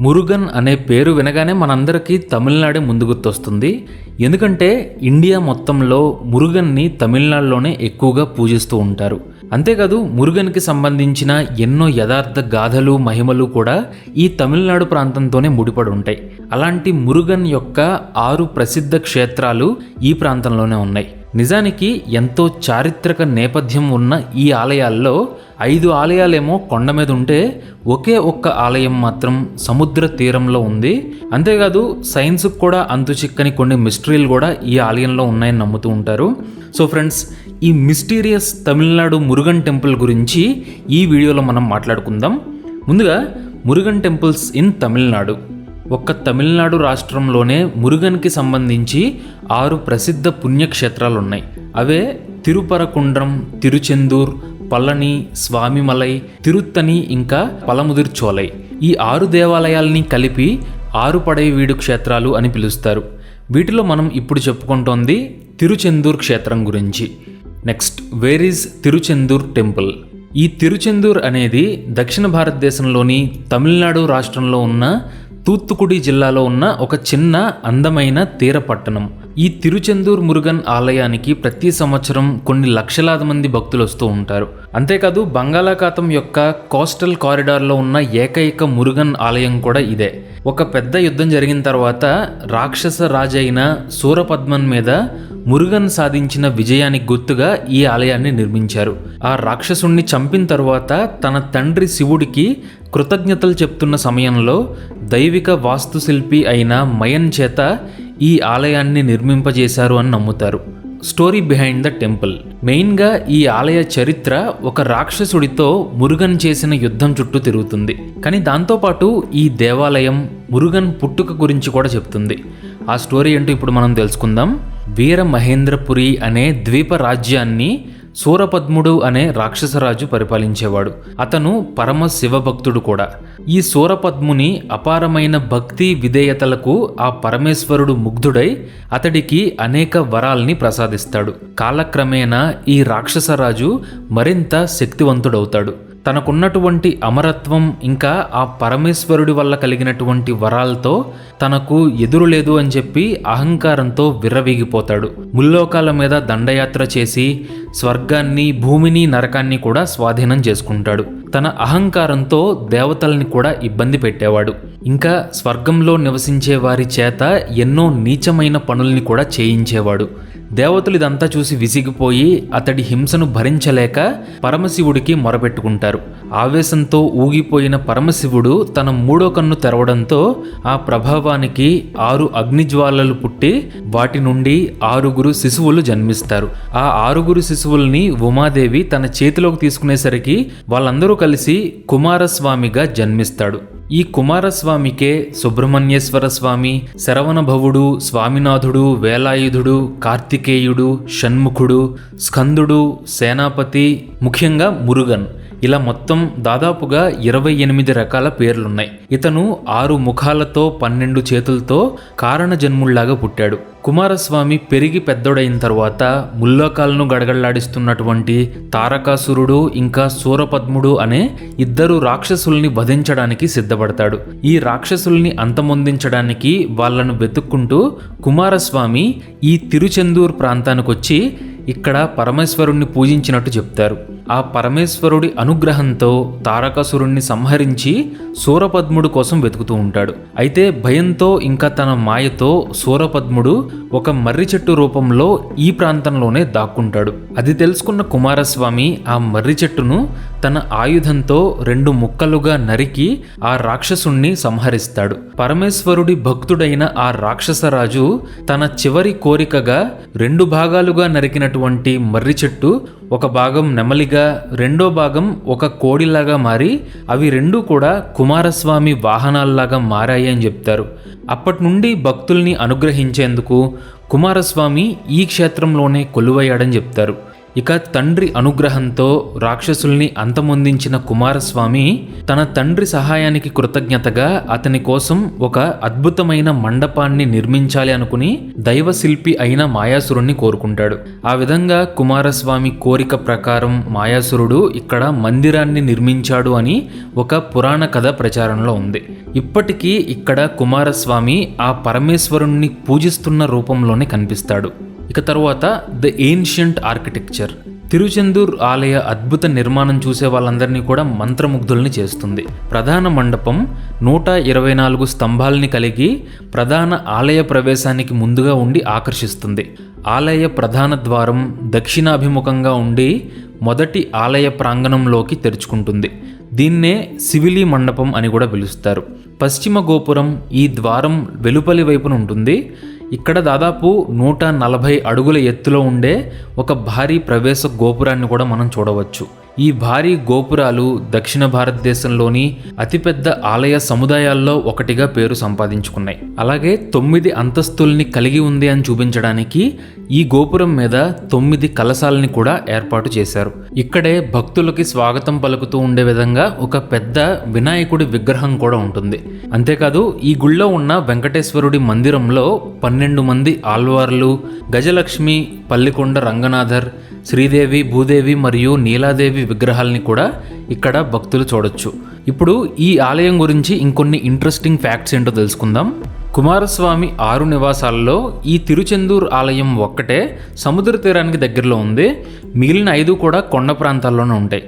మురుగన్ అనే పేరు వినగానే మనందరికీ తమిళనాడే ముందు గుర్తొస్తుంది ఎందుకంటే ఇండియా మొత్తంలో మురుగన్ని తమిళనాడులోనే ఎక్కువగా పూజిస్తూ ఉంటారు. అంతేకాదు మురుగన్కి సంబంధించిన ఎన్నో యథార్థ గాథలు మహిమలు కూడా ఈ తమిళనాడు ప్రాంతంతోనే ముడిపడి ఉంటాయి. అలాంటి మురుగన్ యొక్క ఆరు ప్రసిద్ధ క్షేత్రాలు ఈ ప్రాంతంలోనే ఉన్నాయి. నిజానికి ఎంతో చారిత్రక నేపథ్యం ఉన్న ఈ ఆలయాల్లో ఐదు ఆలయాలేమో కొండ మీద ఉంటే ఒకే ఒక్క ఆలయం మాత్రం సముద్ర తీరంలో ఉంది. అంతేకాదు సైన్స్కి కూడా అంతు చిక్కని కొన్ని మిస్టరీలు కూడా ఈ ఆలయంలో ఉన్నాయని నమ్ముతూ ఉంటారు. సో ఫ్రెండ్స్ ఈ మిస్టీరియస్ తమిళనాడు మురుగన్ టెంపుల్ గురించి ఈ వీడియోలో మనం మాట్లాడుకుందాం. ముందుగా మురుగన్ టెంపుల్స్ ఇన్ తమిళనాడు. ఒక్క తమిళనాడు రాష్ట్రంలోనే మురుగన్కి సంబంధించి ఆరు ప్రసిద్ధ పుణ్యక్షేత్రాలు ఉన్నాయి అవే తిరుపరకుండ్రం తిరుచెందూర్ పళని స్వామిమలై తిరుత్తని ఇంకా పలముదిర్చోలై ఈ ఆరు దేవాలయాల్ని కలిపి ఆరు వీడు క్షేత్రాలు అని పిలుస్తారు. వీటిలో మనం ఇప్పుడు చెప్పుకుంటోంది తిరుచెందూర్ క్షేత్రం గురించి. Next where is Tiruchendur temple? ఈ తిరుచెందూర్ అనేది దక్షిణ భారతదేశంలోని తమిళనాడు రాష్ట్రంలో ఉన్న తూత్తుకుడి జిల్లాలో ఉన్న ఒక చిన్న అందమైన తీర పట్టణం. ఈ తిరుచెందూర్ మురుగన్ ఆలయానికి ప్రతి సంవత్సరం కొన్ని లక్షలాది మంది భక్తులు వస్తూ ఉంటారు. అంతేకాదు బంగాళాఖాతం యొక్క కోస్టల్ కారిడార్లో ఉన్న ఏకైక మురుగన్ ఆలయం కూడా ఇదే. ఒక పెద్ద యుద్ధం జరిగిన తర్వాత రాక్షస రాజైన సూరపద్మన్ మీద మురుగన్ సాధించిన విజయానికి గుర్తుగా ఈ ఆలయాన్ని నిర్మించారు. ఆ రాక్షసుణ్ణి చంపిన తరువాత తన తండ్రి శివుడికి కృతజ్ఞతలు చెప్తున్న సమయంలో దైవిక వాస్తుశిల్పి అయిన మయన్ చేత ఈ ఆలయాన్ని నిర్మింపజేశారు అని నమ్ముతారు. Story behind the temple. మెయిన్గా ఈ ఆలయ చరిత్ర ఒక రాక్షసుడితో మురుగన్ చేసిన యుద్ధం చుట్టూ తిరుగుతుంది. కానీ దాంతోపాటు ఈ దేవాలయం మురుగన్ పుట్టుక గురించి కూడా చెప్తుంది. ఆ స్టోరీ ఏంటో ఇప్పుడు మనం తెలుసుకుందాం. వీర మహేంద్రపురి అనే ద్వీప రాజ్యాన్ని సూరపద్ముడు అనే రాక్షసరాజు పరిపాలించేవాడు. అతను పరమ శివభక్తుడు కూడా. ఈ సూరపద్ముని అపారమైన భక్తి విధేయతలకు ఆ పరమేశ్వరుడు ముగ్ధుడై అతడికి అనేక వరాల్ని ప్రసాదిస్తాడు. కాలక్రమేణా ఈ రాక్షసరాజు మరింత శక్తివంతుడవుతాడు. తనకున్నటువంటి అమరత్వం ఇంకా ఆ పరమేశ్వరుడి వల్ల కలిగినటువంటి వరాలతో తనకు ఎదురు లేదు అని చెప్పి అహంకారంతో విర్రవీగిపోతాడు. ముల్లోకాల మీద దండయాత్ర చేసి స్వర్గాన్ని భూమిని నరకాన్ని కూడా స్వాధీనం చేసుకుంటాడు. తన అహంకారంతో దేవతల్ని కూడా ఇబ్బంది పెట్టేవాడు. ఇంకా స్వర్గంలో నివసించే వారి చేత ఎన్నో నీచమైన పనుల్ని కూడా చేయించేవాడు. దేవతలు ఇదంతా చూసి విసిగిపోయి అతడి హింసను భరించలేక పరమశివుడికి మొరపెట్టుకుంటారు. ఆవేశంతో ఊగిపోయిన పరమశివుడు తన మూడో కన్ను తెరవడంతో ఆ ప్రభావానికి ఆరు అగ్నిజ్వాలలు పుట్టి వాటి నుండి ఆరుగురు శిశువులు జన్మిస్తారు. ఆ ఆరుగురు శిశువుల్ని ఉమాదేవి తన చేతిలోకి తీసుకునేసరికి వాళ్ళందరూ కలిసి కుమారస్వామిగా జన్మిస్తాడు. ఈ కుమారస్వామికే సుబ్రహ్మణ్యేశ్వర స్వామి శరవణభవుడు స్వామినాథుడు వేలాయుధుడు కార్తికేయుడు షణ్ముఖుడు స్కందుడు సేనాపతి ముఖ్యంగా మురుగన్. ఇలా మొత్తం దాదాపుగా ఇరవై ఎనిమిది రకాల పేర్లున్నాయి. ఇతను ఆరు ముఖాలతో పన్నెండు చేతులతో కారణ జన్ముల్లాగా పుట్టాడు. కుమారస్వామి పెరిగి పెద్దోడైన తర్వాత ముల్లోకాలను గడగడలాడిస్తున్నటువంటి తారకాసురుడు ఇంకా సూరపద్ముడు అనే ఇద్దరు రాక్షసుల్ని వధించడానికి సిద్ధపడతాడు. ఈ రాక్షసుల్ని అంతమొందించడానికి వాళ్ళను వెతుక్కుంటూ కుమారస్వామి ఈ తిరుచెందూర్ ప్రాంతానికి వచ్చి ఇక్కడ పరమేశ్వరుణ్ణి పూజించినట్టు చెప్తారు. ఆ పరమేశ్వరుడి అనుగ్రహంతో తారకాసురుణ్ణి సంహరించి సూరపద్ముడు కోసం వెతుకుతూ ఉంటాడు. అయితే భయంతో ఇంకా తన మాయతో సూరపద్ముడు ఒక మర్రి చెట్టు రూపంలో ఈ ప్రాంతంలోనే దాక్కుంటాడు. అది తెలుసుకున్న కుమారస్వామి ఆ మర్రి చెట్టును తన ఆయుధంతో రెండు ముక్కలుగా నరికి ఆ రాక్షసుణ్ణి సంహరిస్తాడు. పరమేశ్వరుడి భక్తుడైన ఆ రాక్షసరాజు తన చివరి కోరికగా రెండు భాగాలుగా నరికినటువంటి మర్రి చెట్టు ఒక భాగం నెమలిగా రెండో భాగం ఒక కోడిలాగా మారి అవి రెండు కూడా కుమారస్వామి వాహనాల్లాగా మారాయి అని చెప్తారు. అప్పటి నుండి భక్తుల్ని అనుగ్రహించేందుకు కుమారస్వామి ఈ క్షేత్రంలోనే కొలువయ్యాడని చెప్తారు. ఇక తండ్రి అనుగ్రహంతో రాక్షసుల్ని అంతమొందించిన కుమారస్వామి తన తండ్రి సహాయానికి కృతజ్ఞతగా అతని కోసం ఒక అద్భుతమైన మండపాన్ని నిర్మించాలి అనుకుని దైవశిల్పి అయిన మాయాసురుణ్ణి కోరుకుంటాడు. ఆ విధంగా కుమారస్వామి కోరిక ప్రకారం మాయాసురుడు ఇక్కడ మందిరాన్ని నిర్మించాడు అని ఒక పురాణ కథ ప్రచారంలో ఉంది. ఇప్పటికీ ఇక్కడ కుమారస్వామి ఆ పరమేశ్వరుణ్ణి పూజిస్తున్న రూపంలోనే కనిపిస్తాడు. ఇక తర్వాత ద ఏన్షియంట్ ఆర్కిటెక్చర్. తిరుచెందూర్ ఆలయ అద్భుత నిర్మాణం చూసే వాళ్ళందరినీ కూడా మంత్రముగ్ధుల్ని చేస్తుంది. ప్రధాన మండపం నూట ఇరవై నాలుగు స్తంభాల్ని కలిగి ప్రధాన ఆలయ ప్రవేశానికి ముందుగా ఉండి ఆకర్షిస్తుంది. ఆలయ ప్రధాన ద్వారం దక్షిణాభిముఖంగా ఉండి మొదటి ఆలయ ప్రాంగణంలోకి తెరుచుకుంటుంది. దీన్నే సివిలి మండపం అని కూడా పిలుస్తారు. పశ్చిమ గోపురం ఈ ద్వారం వెలుపలి వైపున ఉంటుంది ఇక్కడ దాదాపు నూట నలభై అడుగుల ఎత్తులో ఉండే ఒక భారీ ప్రవేశ గోపురాన్ని కూడా మనం చూడవచ్చు. ఈ భారీ గోపురాలు దక్షిణ భారతదేశంలోని అతిపెద్ద ఆలయ సముదాయాల్లో ఒకటిగా పేరు సంపాదించుకున్నాయి. అలాగే తొమ్మిది అంతస్తుల్ని కలిగి ఉంది అని చూపించడానికి ఈ గోపురం మీద తొమ్మిది కలశాలని కూడా ఏర్పాటు చేశారు. ఇక్కడే భక్తులకి స్వాగతం పలుకుతూ ఉండే విధంగా ఒక పెద్ద వినాయకుడి విగ్రహం కూడా ఉంటుంది. అంతేకాదు ఈ గుళ్ళో ఉన్న వెంకటేశ్వరుడి మందిరంలో పన్నెండు మంది ఆల్వార్లు గజలక్ష్మి పల్లికొండ రంగనాథర్ శ్రీదేవి భూదేవి మరియు నీలాదేవి విగ్రహాలని కూడా ఇక్కడ భక్తులు చూడొచ్చు. ఇప్పుడు ఈ ఆలయం గురించి ఇంకొన్ని ఇంట్రెస్టింగ్ ఫ్యాక్ట్స్ ఏంటో తెలుసుకుందాం. కుమారస్వామి ఆరు నివాసాల్లో ఈ తిరుచెందూర్ ఆలయం ఒక్కటే సముద్ర తీరానికి దగ్గరలో ఉంది. మిగిలిన ఐదు కూడా కొండ ప్రాంతాల్లోనే ఉంటాయి.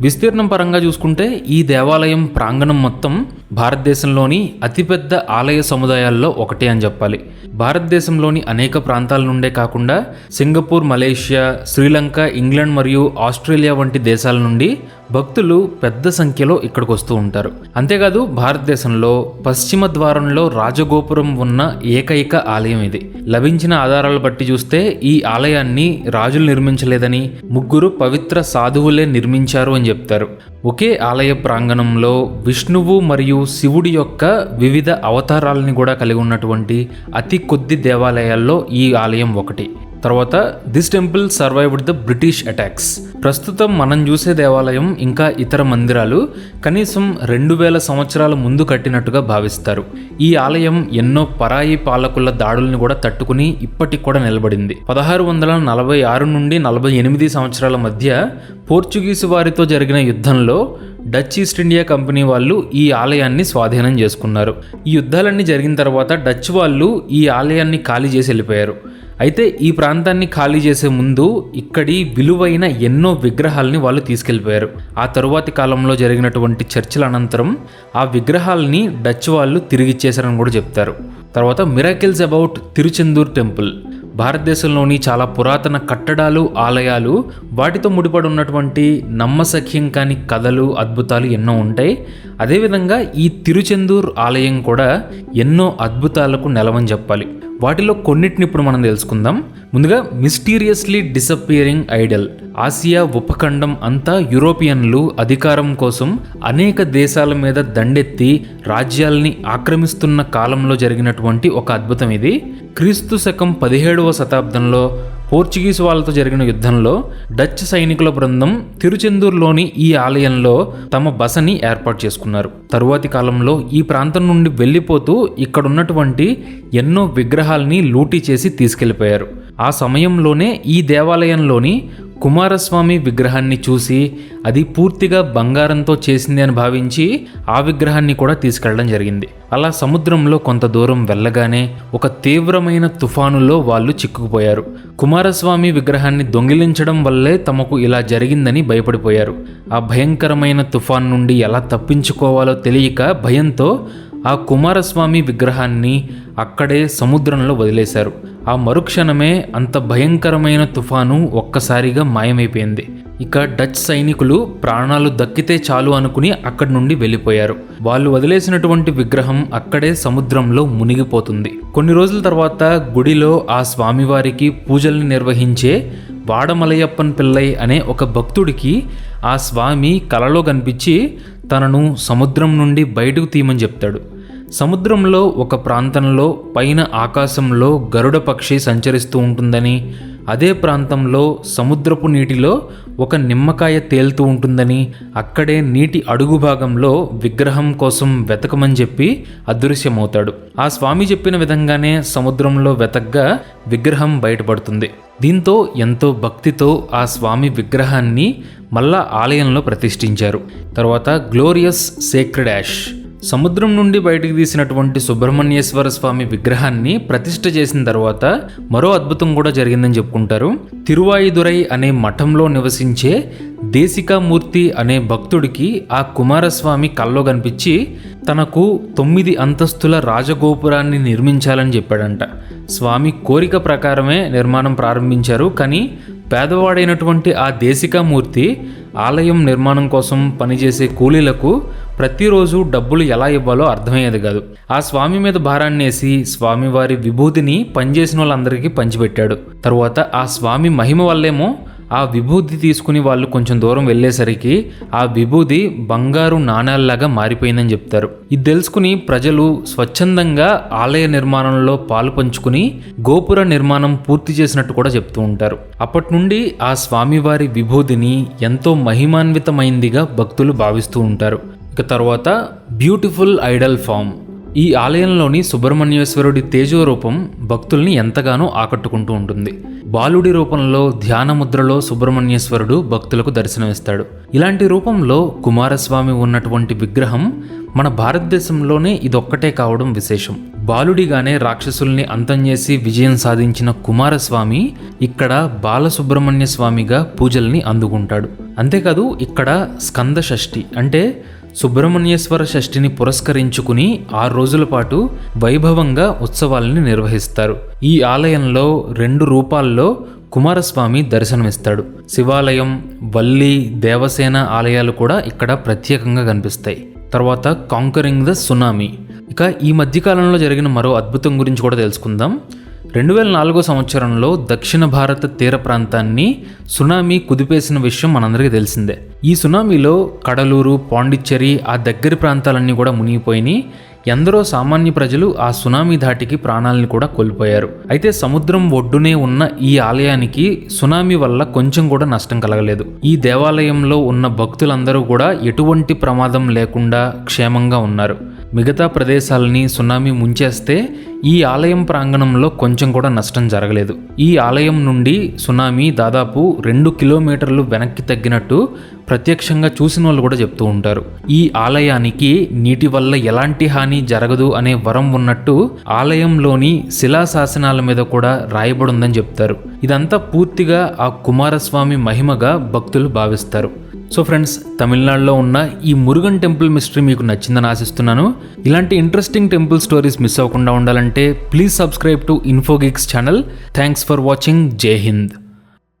విస్తీర్ణం పరంగా చూసుకుంటే ఈ దేవాలయం ప్రాంగణం మొత్తం భారతదేశంలోని అతిపెద్ద ఆలయ సముదాయాల్లో ఒకటి అని చెప్పాలి. భారతదేశంలోని అనేక ప్రాంతాల నుండే కాకుండా సింగపూర్ మలేషియా శ్రీలంక ఇంగ్లాండ్ మరియు ఆస్ట్రేలియా వంటి దేశాల నుండి భక్తులు పెద్ద సంఖ్యలో ఇక్కడికి వస్తూ ఉంటారు. అంతేకాదు భారతదేశంలో పశ్చిమ ద్వారంలో రాజగోపురం ఉన్న ఏకైక ఆలయం ఇది. లభించిన ఆధారాలు బట్టి చూస్తే ఈ ఆలయాన్ని రాజులు నిర్మించలేదని ముగ్గురు పవిత్ర సాధువులే నిర్మించారు అని చెప్తారు. ఒకే ఆలయ ప్రాంగణంలో విష్ణువు మరియు శివుడి యొక్క వివిధ అవతారాలని కూడా కలిగి ఉన్నటువంటి అతి కొద్ది దేవాలయాల్లో ఈ ఆలయం ఒకటి. తర్వాత this temple survived the British attacks ప్రస్తుతం మనం చూసే దేవాలయం ఇంకా ఇతర మందిరాలు కనీసం రెండు వేల సంవత్సరాల ముందు కట్టినట్టుగా భావిస్తారు. ఈ ఆలయం ఎన్నో పరాయి పాలకుల దాడుల్ని కూడా తట్టుకుని ఇప్పటికి కూడా నిలబడింది. పదహారు వందల నలభై ఆరు నుండి నలభై ఎనిమిది సంవత్సరాల మధ్య పోర్చుగీసు వారితో జరిగిన యుద్ధంలో డచ్ ఈస్ట్ ఇండియా కంపెనీ వాళ్ళు ఈ ఆలయాన్ని స్వాధీనం చేసుకున్నారు. ఈ యుద్ధాలన్నీ జరిగిన తర్వాత డచ్ వాళ్ళు ఈ ఆలయాన్ని ఖాళీ చేసి వెళ్ళిపోయారు. అయితే ఈ ప్రాంతాన్ని ఖాళీ చేసే ముందు ఇక్కడి విలువైన ఎన్నో విగ్రహాలని వాళ్ళు తీసుకెళ్ళిపోయారు. ఆ తరువాతి కాలంలో జరిగినటువంటి చర్చల అనంతరం ఆ విగ్రహాలని డచ్ వాళ్ళు తిరిగిచ్చేశారని కూడా చెప్తారు. తర్వాత మిరాకిల్స్ అబౌట్ తిరుచెందూర్ టెంపుల్. భారతదేశంలోని చాలా పురాతన కట్టడాలు ఆలయాలు వాటితో ముడిపడి ఉన్నటువంటి నమ్మసఖ్యం కాని కథలు అద్భుతాలు ఎన్నో ఉంటాయి. అదేవిధంగా ఈ తిరుచెందూర్ ఆలయం కూడా ఎన్నో అద్భుతాలకు నెలవని చెప్పాలి. వాటిలో కొన్నిటిని ఇప్పుడు మనం తెలుసుకుందాం. ముందుగా మిస్టీరియస్లీ డిసప్పియరింగ్ ఐడల్ ఆసియా ఉపఖండం అంతా యూరోపియన్లు అధికారం కోసం అనేక దేశాల మీద దండెత్తి రాజ్యాల్ని ఆక్రమిస్తున్న కాలంలో జరిగినటువంటి ఒక అద్భుతం ఇది. క్రీస్తు శకం పదిహేడవ శతాబ్దంలో పోర్చుగీస్ వాళ్ళతో జరిగిన యుద్ధంలో డచ్ సైనికుల బృందం తిరుచెందూరులోని ఈ ఆలయంలో తమ బసని ఏర్పాటు చేసుకున్నారు. తరువాతి కాలంలో ఈ ప్రాంతం నుండి వెళ్ళిపోతూ ఇక్కడ ఉన్నటువంటి ఎన్నో విగ్రహాల్ని లూటీ చేసి తీసుకెళ్ళిపోయారు. ఆ సమయంలోనే ఈ దేవాలయంలోని కుమారస్వామి విగ్రహాన్ని చూసి అది పూర్తిగా బంగారంతో చేసింది అని భావించి ఆ విగ్రహాన్ని కూడా తీసుకెళ్ళడం జరిగింది. అలా సముద్రంలో కొంత దూరం వెళ్ళగానే ఒక తీవ్రమైన తుఫానులో వాళ్ళు చిక్కుకుపోయారు. కుమారస్వామి విగ్రహాన్ని దొంగిలించడం వల్లే తమకు ఇలా జరిగిందని భయపడిపోయారు. ఆ భయంకరమైన తుఫాన్ నుండి ఎలా తప్పించుకోవాలో తెలియక భయంతో ఆ కుమారస్వామి విగ్రహాన్ని అక్కడే సముద్రంలో వదిలేశారు. ఆ మరుక్షణమే అంత భయంకరమైన తుఫాను ఒక్కసారిగా మాయమైపోయింది. ఇక డచ్ సైనికులు ప్రాణాలు దక్కితే చాలు అనుకుని అక్కడి నుండి వెళ్ళిపోయారు. వాళ్ళు వదిలేసినటువంటి విగ్రహం అక్కడే సముద్రంలో మునిగిపోతుంది. కొన్ని రోజుల తర్వాత గుడిలో ఆ స్వామివారికి పూజల్ని నిర్వహించే వాడమలయప్పన్ పిల్లై అనే ఒక భక్తుడికి ఆ స్వామి కలలో కనిపించి తనను సముద్రం నుండి బయటకు తీయమని చెప్తాడు. సముద్రంలో ఒక ప్రాంతంలో పైన ఆకాశంలో గరుడ పక్షి సంచరిస్తూ ఉంటుందని అదే ప్రాంతంలో సముద్రపు నీటిలో ఒక నిమ్మకాయ తేలుతూ ఉంటుందని అక్కడే నీటి అడుగు భాగంలో విగ్రహం కోసం వెతకమని చెప్పి అదృశ్యమవుతాడు. ఆ స్వామి చెప్పిన విధంగానే సముద్రంలో వెతగ్గా విగ్రహం బయటపడుతుంది. దీంతో ఎంతో భక్తితో ఆ స్వామి విగ్రహాన్ని మళ్ళా ఆలయంలో ప్రతిష్ఠించారు. తర్వాత గ్లోరియస్ సేక్రెడ్ యాష్. సముద్రం నుండి బయటికి తీసినటువంటి సుబ్రహ్మణ్యేశ్వర స్వామి విగ్రహాన్ని ప్రతిష్ఠ చేసిన తర్వాత మరో అద్భుతం కూడా జరిగిందని చెప్పుకుంటారు. తిరువాయిదురై అనే మఠంలో నివసించే దేశికామూర్తి అనే భక్తుడికి ఆ కుమారస్వామి కల్లో కనిపించి తనకు తొమ్మిది అంతస్తుల రాజగోపురాన్ని నిర్మించాలని చెప్పాడంట. స్వామి కోరిక ప్రకారమే నిర్మాణం ప్రారంభించారు. కానీ పేదవాడైనటువంటి ఆ దేశికామూర్తి ఆలయం నిర్మాణం కోసం పనిచేసే కూలీలకు ప్రతిరోజు డబ్బులు ఎలా ఇవ్వాలో అర్థమయ్యేది కాదు. ఆ స్వామి మీద భారాన్నేసి స్వామివారి విభూతిని పనిచేసిన వాళ్ళందరికీ పంచిపెట్టాడు. తరువాత ఆ స్వామి మహిమ వల్లేమో ఆ విభూతి తీసుకుని వాళ్ళు కొంచెం దూరం వెళ్ళేసరికి ఆ విభూతి బంగారు నాణాల్లాగా మారిపోయిందని చెప్తారు. ఇది తెలుసుకుని ప్రజలు స్వచ్ఛందంగా ఆలయ నిర్మాణంలో పాలు పంచుకుని గోపుర నిర్మాణం పూర్తి చేసినట్టు కూడా చెప్తూ ఉంటారు. అప్పటి నుండి ఆ స్వామివారి విభూతిని ఎంతో మహిమాన్వితమైందిగా భక్తులు భావిస్తూ ఉంటారు. ఇక తర్వాత బ్యూటిఫుల్ ఐడల్ ఫామ్. ఈ ఆలయంలోని సుబ్రహ్మణ్యేశ్వరుడి తేజో రూపం భక్తుల్ని ఎంతగానో ఆకట్టుకుంటూ ఉంటుంది. బాలుడి రూపంలో ధ్యానముద్రలో సుబ్రహ్మణ్యేశ్వరుడు భక్తులకు దర్శనమిస్తాడు. ఇలాంటి రూపంలో కుమారస్వామి ఉన్నటువంటి విగ్రహం మన భారతదేశంలోనే ఇదొక్కటే కావడం విశేషం. బాలుడిగానే రాక్షసుల్ని అంతం చేసి విజయం సాధించిన కుమారస్వామి ఇక్కడ బాలసుబ్రహ్మణ్య స్వామిగా పూజల్ని అందుకుంటాడు. అంతేకాదు ఇక్కడ స్కంద షష్ఠి అంటే సుబ్రహ్మణ్యేశ్వర షష్ఠిని పురస్కరించుకుని ఆరు రోజుల పాటు వైభవంగా ఉత్సవాలని నిర్వహిస్తారు. ఈ ఆలయంలో రెండు రూపాల్లో కుమారస్వామి దర్శనమిస్తాడు. శివాలయం వల్లి దేవసేన ఆలయాలు కూడా ఇక్కడ ప్రత్యేకంగా కనిపిస్తాయి. తర్వాత కాంకరింగ్ ద సునామీ. ఇక ఈ మధ్యకాలంలో జరిగిన మరో అద్భుతం గురించి కూడా తెలుసుకుందాం. రెండు వేల నాలుగో సంవత్సరంలో దక్షిణ భారత తీర ప్రాంతాన్ని సునామీ కుదిపేసిన విషయం మనందరికీ తెలిసిందే. ఈ సునామీలో కడలూరు పాండిచ్చేరి ఆ దగ్గరి ప్రాంతాలన్నీ కూడా మునిగిపోయినాయి ఎందరో సామాన్య ప్రజలు ఆ సునామీ ధాటికి ప్రాణాలను కూడా కోల్పోయారు. అయితే సముద్రం ఒడ్డునే ఉన్న ఈ ఆలయానికి సునామీ వల్ల కొంచెం కూడా నష్టం కలగలేదు. ఈ దేవాలయంలో ఉన్న భక్తులందరూ కూడా ఎటువంటి ప్రమాదం లేకుండా క్షేమంగా ఉన్నారు. మిగతా ప్రదేశాలని సునామీ ముంచేస్తే ఈ ఆలయం ప్రాంగణంలో కొంచెం కూడా నష్టం జరగలేదు. ఈ ఆలయం నుండి సునామీ దాదాపు రెండు కిలోమీటర్లు వెనక్కి తగ్గినట్టు ప్రత్యక్షంగా చూసిన వాళ్ళు కూడా చెప్తూ ఉంటారు. ఈ ఆలయానికి నీటి వల్ల ఎలాంటి హాని జరగదు అనే వరం ఉన్నట్టు ఆలయంలోని శిలాశాసనాల మీద కూడా రాయబడి ఉందని చెప్తారు. ఇదంతా పూర్తిగా ఆ కుమారస్వామి మహిమగా భక్తులు భావిస్తారు. సో ఫ్రెండ్స్ తమిళనాడులో ఉన్న ఈ మురుగన్ టెంపుల్ మిస్టరీ మీకు నచ్చిందని ఆశిస్తున్నాను. ఇలాంటి ఇంట్రెస్టింగ్ టెంపుల్ స్టోరీస్ మిస్ అవ్వకుండా ఉండాలంటే please subscribe to Infogix channel thanks for watching Jai Hind